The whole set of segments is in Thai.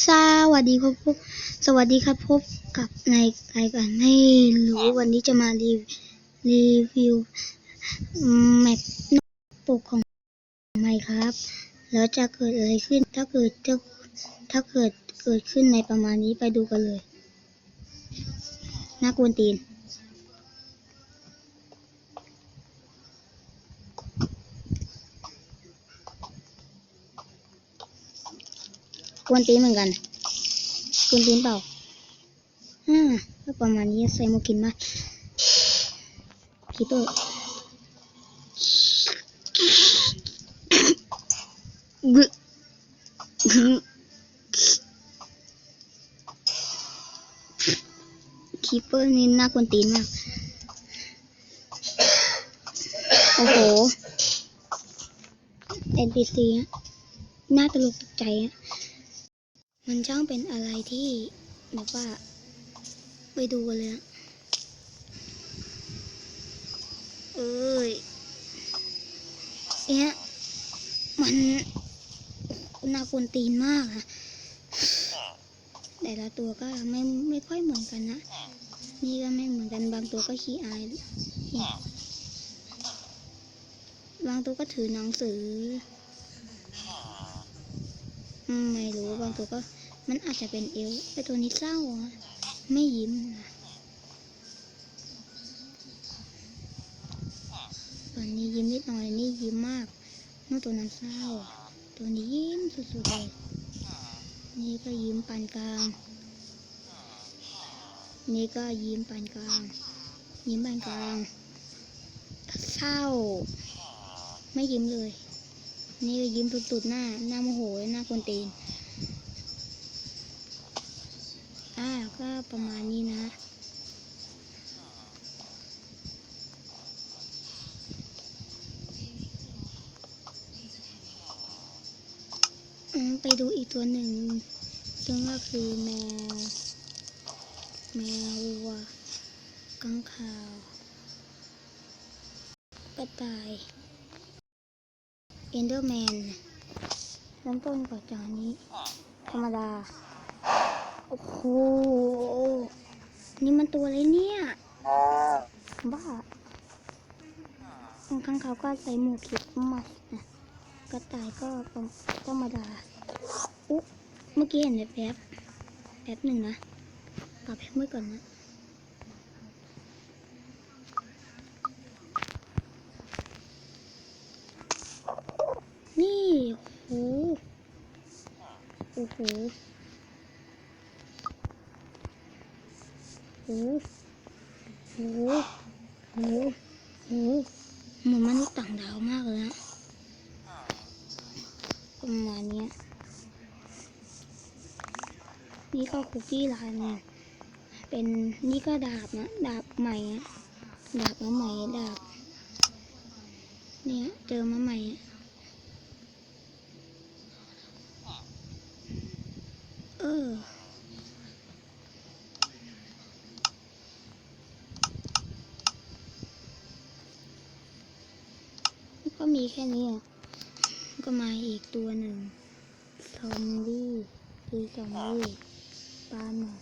สวัสดีครับพบสวัสดีครับพบกับในรายการให้รู้วันนี้จะมารีรีวิวแมปโน้าปกของไมครับ แล้วจะเกิดอะไรขึ้นถ้าเกิดจะถ้าเกิดเกิดขึ้นในประมาณนี้ไปดูกันเลยน่ากวนตีน กวนตีเหมือนกันกวนตีเปล่าอ่าก็ประมาณนี้ใส่โมกินมาคีเปอร์กึกึคีเปอร์นี่น่ากวนตีนมาก โอ้โห NPC อะน่าตลกตกใจอะ มันช่างเป็นอะไรที่แบบว่า ไปดูกันเลยเอ้ยเนี่ยมันน่ากวนตีนมากอะแต่ละตัวก็ไม่ไม่ค่อยเหมือนกันนะ นี่ก็ไม่เหมือนกันบางตัวก็ขี้อาย บางตัวก็ถือหนังสือ ไม่รู้บางตัวก็มันอาจจะเป็นเอลไอตัวนี้เศร้าอะไม่ยิ้มนะตอนนี้ยิ้มนิดหน่อยนี่ยิ้มมากนู่นตัวนั้นเศร้า ตัวนี้ยิ้มสุดๆเลยนี่ก็ยิ้มปานกลาง นี่ก็ยิ้มปานกลาง ยิ้มปานกลาง เศร้า ไม่ยิ้มเลย นี่ก็ยิ้มสุดๆหน้า หน้าโมโหหน้าคนตีน อ่าก็ประมาณนี้นะ ไปดูอีกตัวหนึ่งซึ่งก็คือแมว แมววัวกังขาว กระต่าย เอนเดอร์แมนเริ่มต้นก่อนจากนี้ ธรรมดา โอ้โห นี่มันตัวอะไรเนี่ย บ้าข้างเขาก็ใส่หมวกคิดมัสนะกระต่ายก็ธรรมดา อุ๊ เมื่อกี้เห็นแป๊บแป๊บหนึ่งนะปรับให้เมื่อก่อนนะ นี่โอ้โห โอ้โหโอ้โหโอ้โหโอ้หเหมือนมนุษย์ต่างดาวมากเลยนะประมาณนี้นี่ก็คุกกี้ลายเนี่ยเป็นนี่ก็ดาบนะดาบใหม่อะดาบมาใหม่ดาบเนี่ยเจอมาใหม่อะ เออ ก็มี แค่นี้อะก็มาอีกตัวหนึ่งซอมบี้คือซอมบี้ปลาหมอก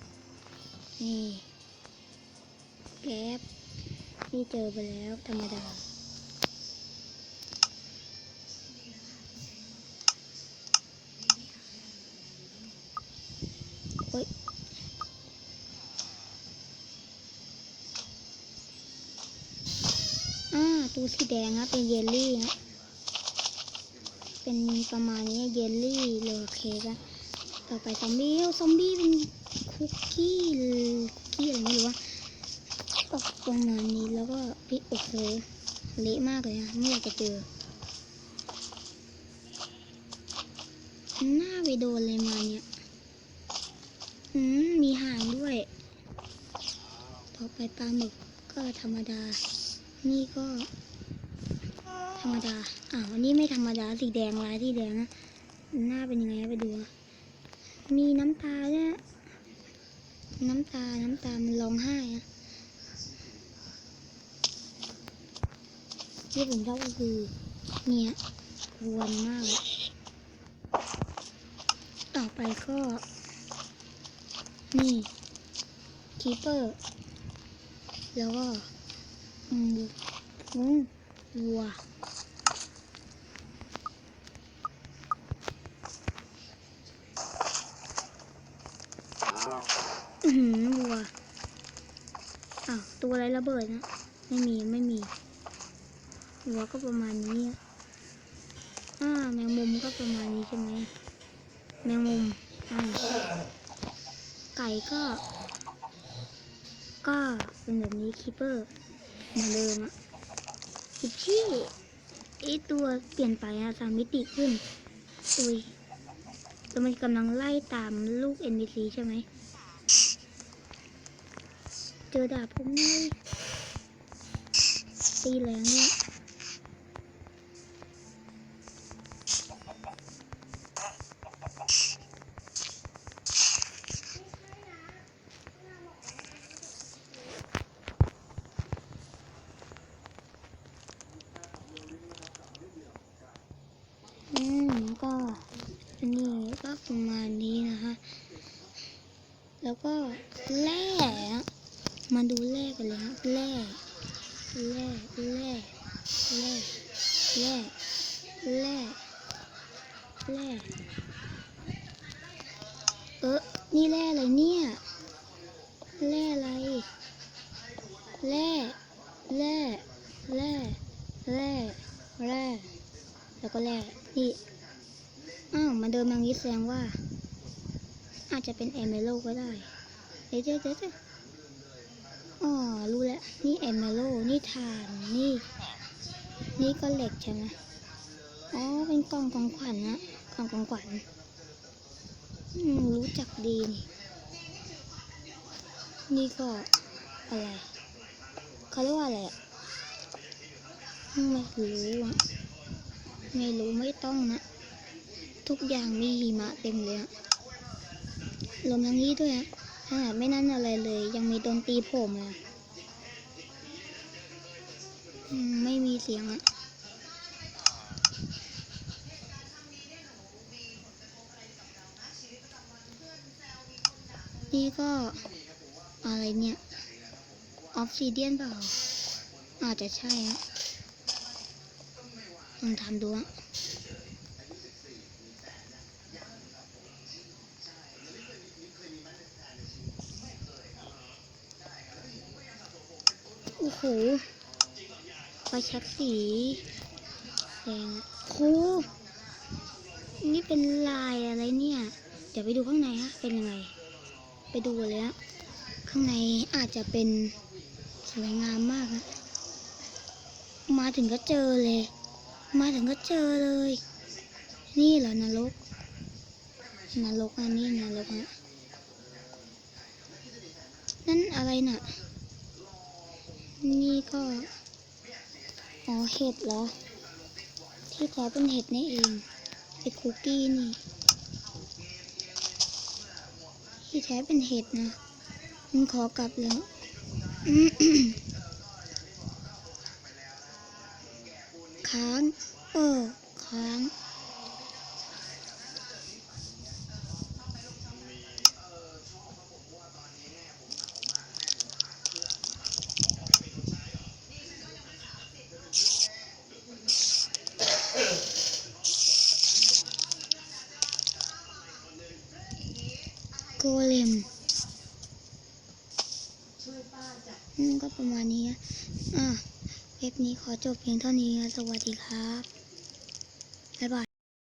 นี่แก๊บนี่เจอไปแล้วธรรมดาเฮ้ยอ่าตัวสีแดงครับเป็นเยลลี่ฮะ เป็นประมาณนี้เยลลี่โรลเค้กอะต่อไปซอมบี้ซอมบี้เป็นคุกกี้คุกกี้อะไรไม่รู้ว่าก็ประมาณนี้แล้วก็พี่โอ้โหเละมากเลยอะไม่อยากจะเจอหน้าไปโดนเลยมาเนี่ย อืม มีหางด้วย ต่อไปปลาหมึกก็ธรรมดา นี่ก็ ธรรมดาอ้าวันี่ไม่ธรรมดา สีแดงลายสีแดงนะ หน้าเป็นยังไงไปดู มีน้ำตาด้วย น้ำตา น้ำตา มันร้องไห้อะที่ผมชอบก็คือเนี่ยวนมาก ต่อไปก็ นี่คีเปอร์ แล้วก็ อืมอืมวัว อือหือวัวอ้าวตัวอะไรระเบิดนะไม่มีไม่มีวัวก็ประมาณนี้อะอ่าแมงมุมก็ประมาณนี้ใช่ไหมแมงมุมอ่าไก่ก็ ก็เป็นแบบนี้คีเปอร์เหมือนเดิมอะอีกที่ไอตัวเปลี่ยนไปอะสามมิติขึ้นอุ้ยแล้วมันกำลังไล่ตามลูก NPC ใช่ไหม เจอดาบผมไงตีแรงเนี่ย มาดูแร่กันเลยฮะแร่แร่แร่แร่แร่แร่แร่เออนี่แร่อะไรเนี่ยแร่อะไรแร่แร่แร่แร่แร่แล้วก็แร่นี่อ้าวมันเดินมางี้แสดงว่า อาจจะเป็นแอมเมโลก็ได้เดี๋ยวเดี๋ยวเดี๋ยวเดี๋ยว อ๋อรู้แล้ว นี่แอมเมโลนี่ฐาน นี่ นี่ก็เหล็กใช่ไหมอ๋อ เป็นกล่องของขวัญนะกล่องของขวัญอืมรู้จักดีนี่ นี่ก็อะไรเขาเรียกว่าอะไรอะไม่รู้อะไม่รู้ไม่ต้องนะ ทุกอย่างมีหิมะเต็มเลยอะรวมทั้งนี้ด้วยอะ ขนาดไม่นั่นอะไรเลย ยังมีดนตรีผมาอืมไม่มีเสียงอะนี่ก็ อะไรเนี่ย ออฟซิเดียนเปล่า อาจจะใช่ฮะลองทำดูอะ อ้โหไฟชักสีแดงโอ้โหนี่เป็นลายอะไรเนี่ย เดี๋ยวไปดูข้างในฮะ เป็นยังไง ไปดูเลยฮะ ข้างในอาจจะเป็นสวยงามมากนะมาถึงก็เจอเลย มาถึงก็เจอเลย นี่เหรอนรก นรกอันนี้นรกอะนั่นอะไรน่ะ นี่ก็ อ๋อ เห็ดเหรอ ที่แท้เป็นเห็ดนี่เองไอ้คุกกี้นี่ ที่แท้เป็นเห็ดนะมันขอกลับแล้วค้าง เออ ค้าง โกเลมนั่นก็ประมาณนี้อะเว็บนี้ขอจบเพียงเท่านี้สวัสดีครับบ๊ายบาย